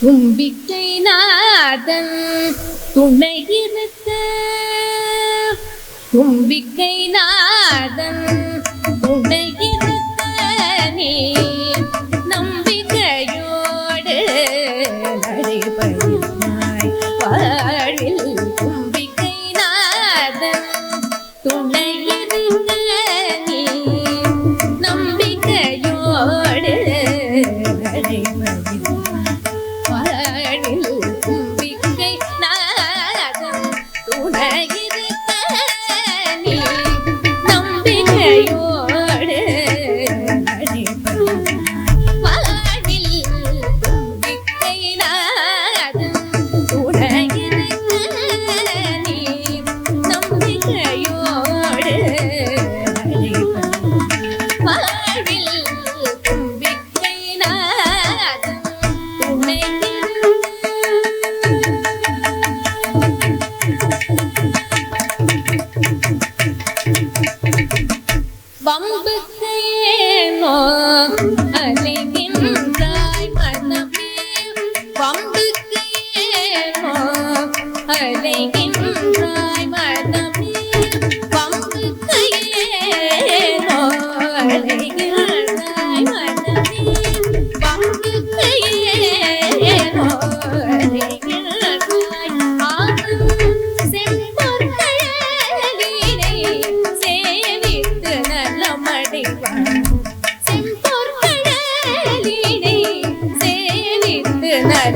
கும்பிக்கை நாதன் துணை இருக்க. கும்பிக்கை நாதன் துணை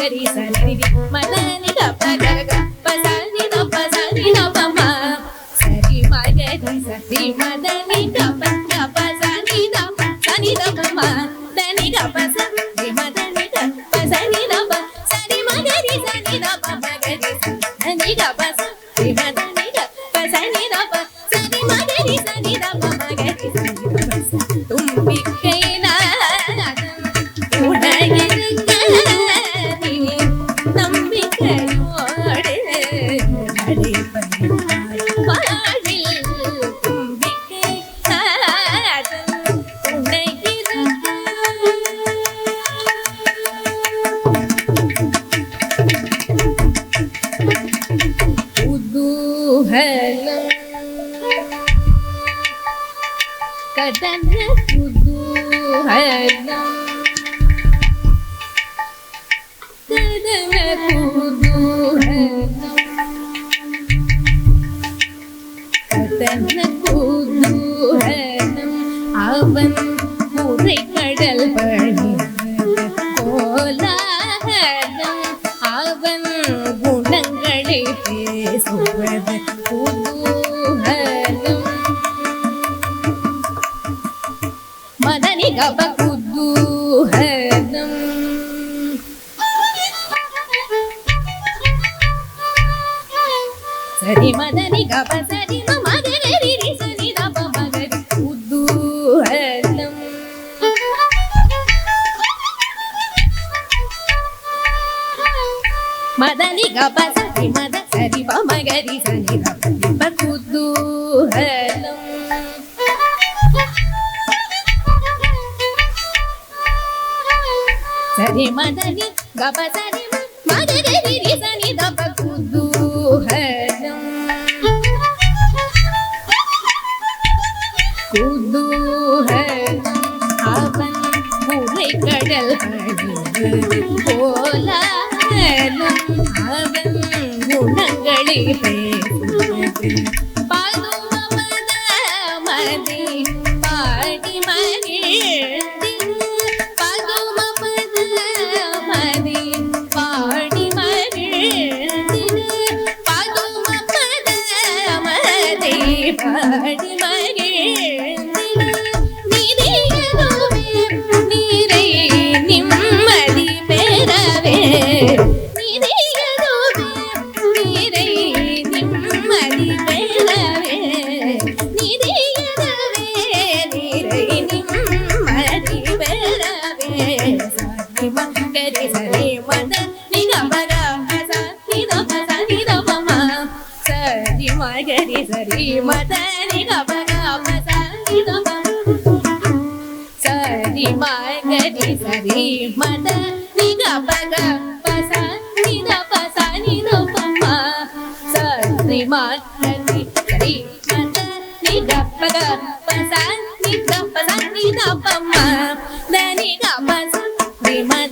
గరి సరి మనని గప గగ పసని ద పసని ద పమ సరి మగరి సరి మదని గప గప సని ద సని ద పమ దని గప సరి మదని గప సని ద పమ సరి మగరి సని ద పమ గరి సని గప సరి మదని గప సని ద పమ సరి మగరి సని ద పమ గరి సని గప குதூகலம் கதன குதூகலம் கதன குதூகலம் கதன குதூகலம் அவன் முறை கடல் பணி கோலாகலம். அவன் குணங்களை பேசுவது గమదని గబకుదూహనం సరి మదని గబ సరి మదని గబ సరి మద సరి మగరి సరి మదని గప సరి మగరి రి సని దప కుదూహలం குதூகலம் அவன் முறை கடல் அழிவது கோலாகலம் அவன் குணங்களை பேசுவது శ్రీమతని సరి మగరి సరి మద నిగ పగ పస నిగ పస నిరూప సరి మగరి సరి మద నిగ పగ పస నిగ పస నిరూప దని గ పస శ్రీమద